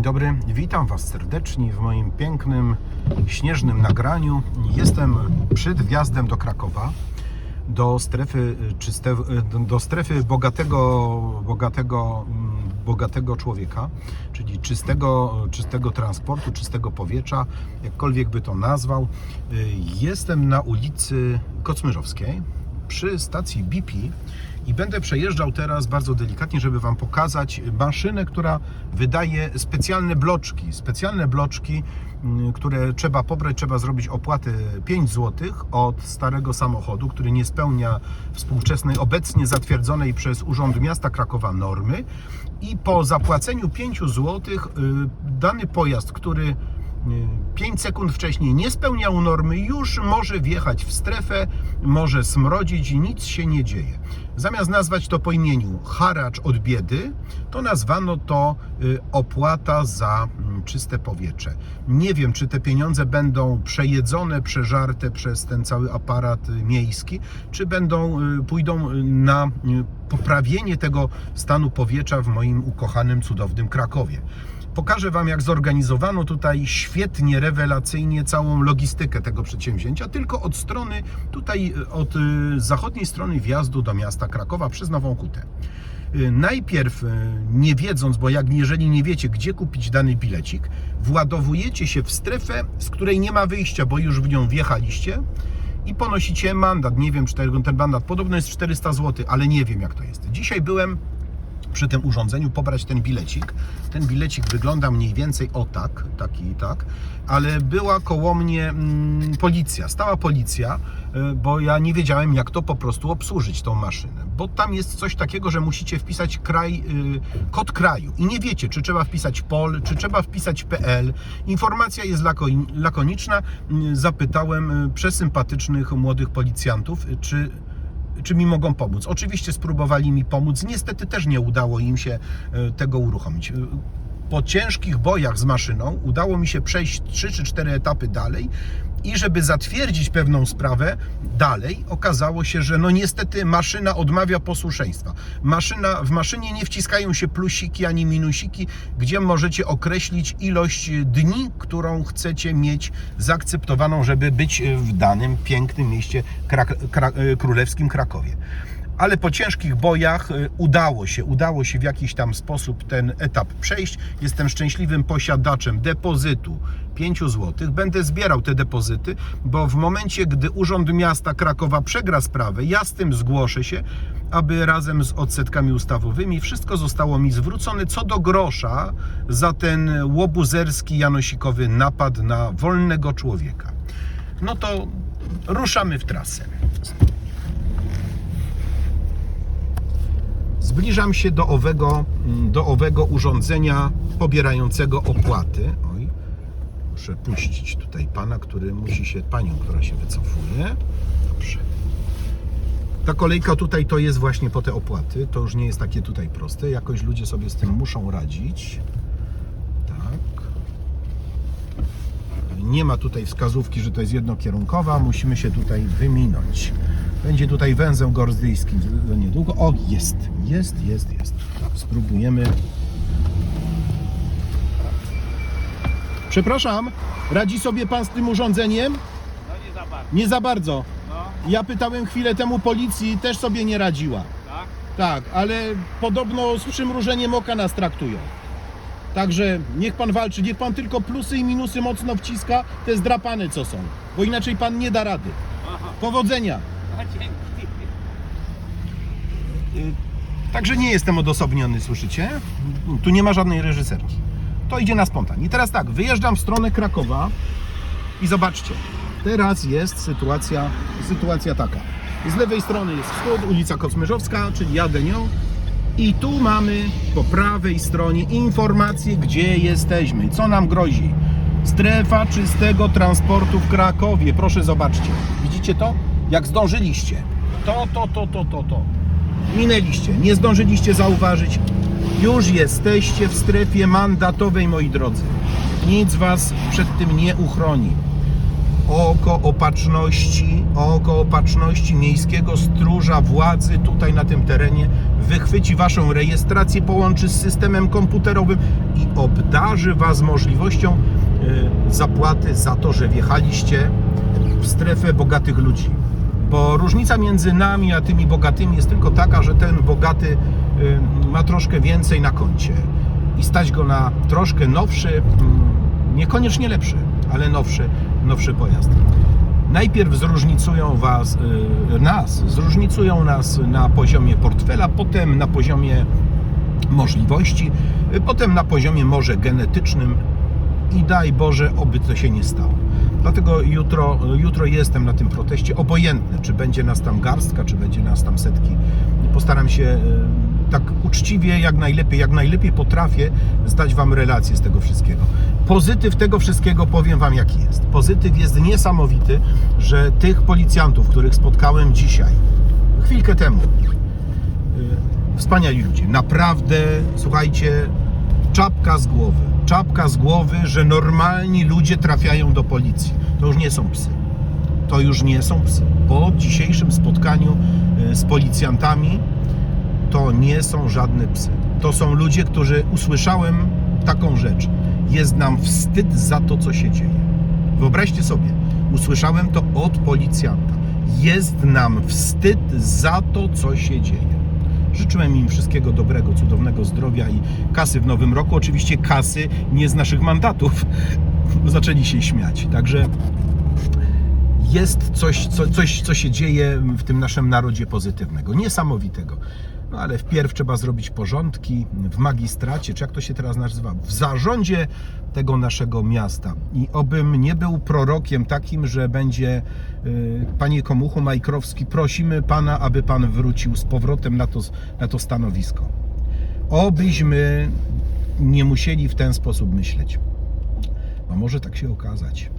Dzień dobry, witam Was serdecznie w moim pięknym, śnieżnym nagraniu. Jestem przed wjazdem do Krakowa, do strefy, czyste, do strefy bogatego, bogatego, mm, bogatego człowieka, czyli czystego, czystego transportu, czystego powietrza, jakkolwiek by to nazwał. Jestem na ulicy Kocmyrzowskiej przy stacji BP i będę przejeżdżał teraz bardzo delikatnie, żeby Wam pokazać maszynę, która wydaje specjalne bloczki. Specjalne bloczki, mm, które trzeba pobrać, trzeba zrobić opłatę 5 zł od starego samochodu, który nie spełnia współczesnej, obecnie zatwierdzonej przez Urząd Miasta Krakowa normy. I po zapłaceniu 5 zł dany pojazd, który 5 sekund wcześniej nie spełniał normy, już może wjechać w strefę, może smrodzić i nic się nie dzieje. Zamiast nazwać to po imieniu haracz od biedy, to nazwano to y, opłata za mm, czyste powietrze. Nie wiem, czy te pieniądze będą przejedzone, przeżarte przez ten cały aparat y, miejski, czy będą, y, pójdą na poprawienie tego stanu powietrza w moim ukochanym, cudownym Krakowie. Pokażę Wam, jak zorganizowano tutaj świetnie, rewelacyjnie całą logistykę tego przedsięwzięcia, tylko od strony, tutaj od zachodniej strony wjazdu do miasta Krakowa przez Nową Kutę. Najpierw, nie wiedząc, bo jak jeżeli nie wiecie, gdzie kupić dany bilecik, władowujecie się w strefę, z której nie ma wyjścia, bo już w nią wjechaliście i ponosicie mandat. Nie wiem, czy ten mandat podobno jest 400 zł, ale nie wiem, jak to jest. Dzisiaj byłem przy tym urządzeniu pobrać ten bilecik. Ten bilecik wygląda mniej więcej o tak, taki i tak, ale była koło mnie mm, policja, stała policja, y, bo ja nie wiedziałem jak to po prostu obsłużyć tą maszynę, bo tam jest coś takiego, że musicie wpisać kraj, y, kod kraju i nie wiecie, czy trzeba wpisać POL, czy trzeba wpisać PL. Informacja jest lako- lakoniczna. Y, Zapytałem y, przesympatycznych młodych policjantów, y, czy czy mi mogą pomóc. Oczywiście spróbowali mi pomóc, niestety też nie udało im się e, tego uruchomić. E, Po ciężkich bojach z maszyną udało mi się przejść 3 czy 4 etapy dalej i żeby zatwierdzić pewną sprawę dalej, okazało się, że no niestety maszyna odmawia posłuszeństwa. Maszyna, w maszynie nie wciskają się plusiki ani minusiki, gdzie możecie określić ilość dni, którą chcecie mieć zaakceptowaną, żeby być w danym pięknym mieście Krak- Kra- królewskim Krakowie ale po ciężkich bojach y, udało się, udało się w jakiś tam sposób ten etap przejść. Jestem szczęśliwym posiadaczem depozytu 5 zł. Będę zbierał te depozyty, bo w momencie, gdy Urząd Miasta Krakowa przegra sprawę, ja z tym zgłoszę się, aby razem z odsetkami ustawowymi wszystko zostało mi zwrócone co do grosza za ten łobuzerski, janosikowy napad na wolnego człowieka. No to ruszamy w trasę. Zbliżam się do owego, do owego urządzenia pobierającego opłaty. Oj, muszę puścić tutaj pana, który musi się, panią, która się wycofuje. Dobrze. Ta kolejka tutaj to jest właśnie po te opłaty. To już nie jest takie tutaj proste. Jakoś ludzie sobie z tym muszą radzić. Tak. Nie ma tutaj wskazówki, że to jest jednokierunkowa. Musimy się tutaj wyminąć. Będzie tutaj węzeł gordyjski niedługo. O, jest, jest, jest, jest. Spróbujemy. Przepraszam, radzi sobie pan z tym urządzeniem? No nie za bardzo. Nie za bardzo. No, Ja pytałem chwilę temu policji, też sobie nie radziła. tak? Tak, ale podobno z przymrużeniem oka nas traktują. Także niech pan walczy, niech pan tylko plusy i minusy mocno wciska, te zdrapane co są, bo inaczej pan nie da rady. Aha, Powodzenia! Y, Także nie jestem odosobniony, słyszycie? Tu nie ma żadnej reżyserki. To idzie na spontan. I teraz tak, wyjeżdżam w stronę Krakowa i zobaczcie, teraz jest sytuacja, sytuacja taka. Z lewej strony jest wschód, ulica Kosmyrzowska, czyli jadę nią. I tu mamy po prawej stronie informację, gdzie jesteśmy, co nam grozi. Strefa czystego transportu w Krakowie. Proszę zobaczcie. Widzicie to? Jak zdążyliście. To, to, to, to, to, to. Minęliście, nie zdążyliście zauważyć. Już jesteście w strefie mandatowej, moi drodzy. Nic was przed tym nie uchroni. Oko opatrzności, oko opatrzności miejskiego stróża władzy tutaj na tym terenie wychwyci waszą rejestrację, połączy z systemem komputerowym i obdarzy was możliwością y, zapłaty za to, że wjechaliście w strefę bogatych ludzi. Bo różnica między nami a tymi bogatymi jest tylko taka, że ten bogaty y, ma troszkę więcej na koncie i stać go na troszkę nowszy, mm, niekoniecznie lepszy, ale nowszy, nowszy pojazd. Najpierw zróżnicują was, y, nas, zróżnicują nas na poziomie portfela, potem na poziomie możliwości, y, potem na poziomie może genetycznym i daj Boże, oby to się nie stało. Dlatego jutro, jutro jestem na tym proteście, obojętne, czy będzie nas tam garstka, czy będzie nas tam setki. Postaram się y, tak uczciwie, jak najlepiej, jak najlepiej potrafię zdać Wam relację z tego wszystkiego. Pozytyw tego wszystkiego powiem Wam jaki jest. Pozytyw jest niesamowity, że tych policjantów, których spotkałem dzisiaj, chwilkę temu, y, wspaniali ludzie. Naprawdę, słuchajcie, czapka z głowy. Czapka z głowy, że normalni ludzie trafiają do policji. To już nie są psy. To już nie są psy. Po dzisiejszym spotkaniu y, z policjantami to nie są żadne psy. To są ludzie, którzy usłyszałem taką rzecz. Jest nam wstyd za to, co się dzieje. Wyobraźcie sobie, usłyszałem to od policjanta. Jest nam wstyd za to, co się dzieje. Życzyłem im wszystkiego dobrego, cudownego zdrowia i kasy w nowym roku. Oczywiście kasy nie z naszych mandatów. Zaczęli się śmiać. Także jest coś, co, coś, co się dzieje w tym naszym narodzie pozytywnego, niesamowitego. No ale wpierw trzeba zrobić porządki w magistracie, czy jak to się teraz nazywa, w zarządzie tego naszego miasta. I obym nie był prorokiem takim, że będzie, y, panie Komuchu Majkrowski, prosimy pana, aby pan wrócił z powrotem na to, na to stanowisko. Obyśmy nie musieli w ten sposób myśleć. A może tak się okazać.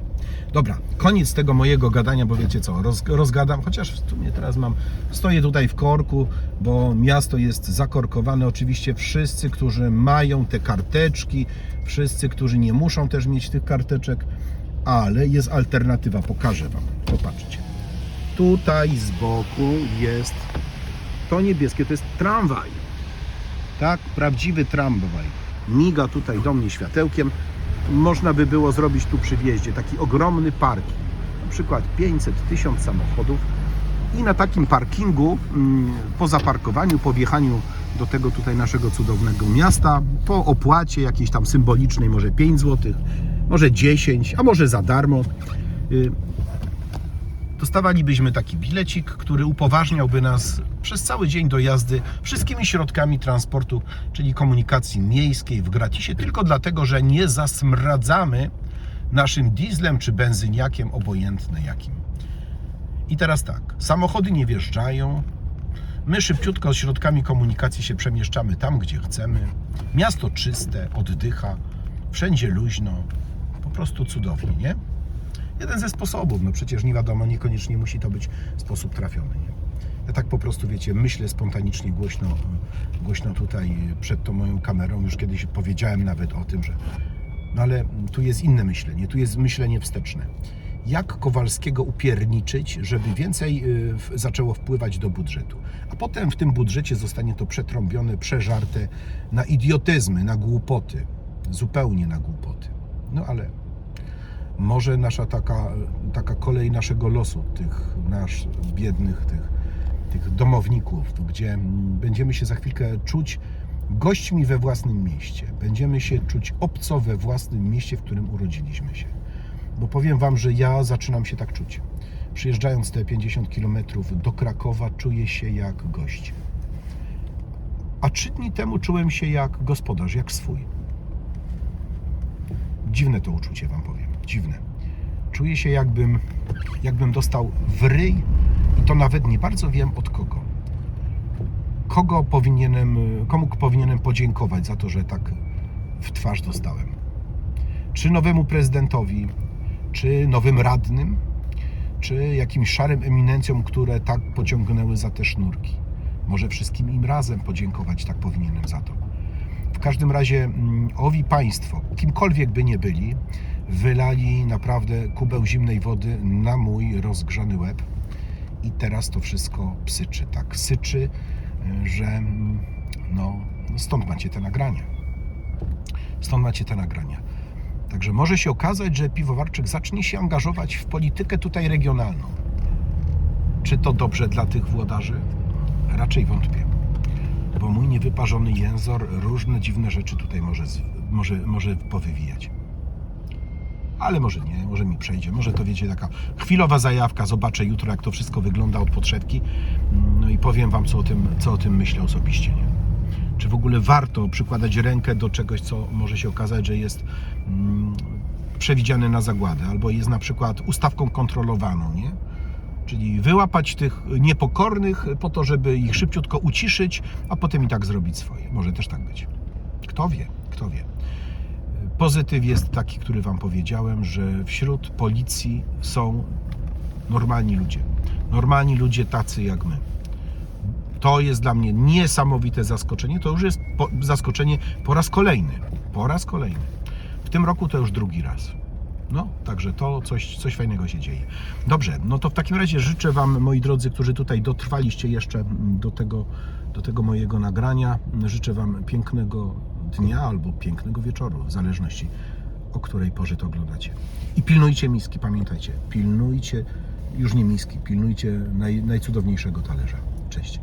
Dobra, koniec tego mojego gadania, bo wiecie co, roz, rozgadam, chociaż w sumie teraz mam, stoję tutaj w korku, bo miasto jest zakorkowane. Oczywiście wszyscy, którzy mają te karteczki, wszyscy, którzy nie muszą też mieć tych karteczek, ale jest alternatywa, pokażę Wam. Popatrzcie. Tutaj z boku jest to niebieskie, to jest tramwaj. Tak, prawdziwy tramwaj. Miga tutaj do mnie światełkiem można by było zrobić tu przy wjeździe taki ogromny parking, na przykład 500 1000 samochodów i na takim parkingu mm, po zaparkowaniu, po wjechaniu do tego tutaj naszego cudownego miasta, po opłacie jakiejś tam symbolicznej, może 5 zł, może 10, a może za darmo, y, dostawalibyśmy taki bilecik, który upoważniałby nas przez cały dzień do jazdy wszystkimi środkami transportu, czyli komunikacji miejskiej w gratisie, tylko dlatego, że nie zasmradzamy naszym dieslem czy benzyniakiem, obojętne jakim. I teraz tak, samochody nie wjeżdżają, my szybciutko z środkami komunikacji się przemieszczamy tam, gdzie chcemy. Miasto czyste, oddycha, wszędzie luźno, po prostu cudownie, nie? Jeden ze sposobów. No przecież nie wiadomo, niekoniecznie musi to być sposób trafiony. Nie? Ja tak po prostu, wiecie, myślę spontanicznie, głośno, głośno tutaj przed tą moją kamerą. Już kiedyś powiedziałem nawet o tym, że. No ale tu jest inne myślenie, tu jest myślenie wsteczne. Jak Kowalskiego upierniczyć, żeby więcej y, zaczęło wpływać do budżetu? A potem w tym budżecie zostanie to przetrąbione, przeżarte na idiotyzmy, na głupoty. Zupełnie na głupoty. No ale może nasza taka, taka kolej naszego losu, tych nasz biednych, tych, tych domowników, gdzie będziemy się za chwilkę czuć gośćmi we własnym mieście. Będziemy się czuć obco we własnym mieście, w którym urodziliśmy się. Bo powiem Wam, że ja zaczynam się tak czuć. Przyjeżdżając te 50 km do Krakowa, czuję się jak gość. A trzy dni temu czułem się jak gospodarz, jak swój. Dziwne to uczucie, Wam powiem. Dziwne. Czuję się jakbym, jakbym dostał w ryj i to nawet nie bardzo wiem od kogo. Kogo powinienem, komu powinienem podziękować za to, że tak w twarz dostałem. Czy nowemu prezydentowi, czy nowym radnym, czy jakimś szarym eminencjom, które tak pociągnęły za te sznurki. Może wszystkim im razem podziękować, tak powinienem za to. Każdym razie mm, owi Państwo, kimkolwiek by nie byli, wylali naprawdę kubeł zimnej wody na mój rozgrzany łeb i teraz to wszystko psyczy, tak, syczy, y, że mm, no, stąd macie te nagrania. Stąd macie te nagrania. Także może się okazać, że Piwowarczyk zacznie się angażować w politykę tutaj regionalną. Czy to dobrze dla tych włodarzy? Raczej wątpię. Bo mój niewyparzony jęzor różne dziwne rzeczy tutaj może, może, może powywijać. Ale może nie, może mi przejdzie. Może to wiecie, taka chwilowa zajawka. Zobaczę jutro, jak to wszystko wygląda od podszewki. No i powiem Wam, co o tym, co o tym myślę osobiście. Nie? Czy w ogóle warto przykładać rękę do czegoś, co może się okazać, że jest mm, przewidziane na zagładę, albo jest na przykład ustawką kontrolowaną, nie? Czyli wyłapać tych niepokornych po to, żeby ich szybciutko uciszyć, a potem i tak zrobić swoje. Może też tak być. Kto wie, kto wie. Pozytyw jest taki, który Wam powiedziałem, że wśród policji są normalni ludzie. Normalni ludzie tacy jak my. To jest dla mnie niesamowite zaskoczenie. To już jest po, zaskoczenie po raz kolejny. Po raz kolejny. W tym roku to już drugi raz. No, także to coś, coś fajnego się dzieje. Dobrze, no to w takim razie życzę Wam, moi drodzy, którzy tutaj dotrwaliście jeszcze mm, do tego, do tego mojego nagrania, życzę Wam pięknego dnia albo pięknego wieczoru, w zależności o której porze to oglądacie. I pilnujcie miski, pamiętajcie, pilnujcie, już nie miski, pilnujcie naj, najcudowniejszego talerza. Cześć.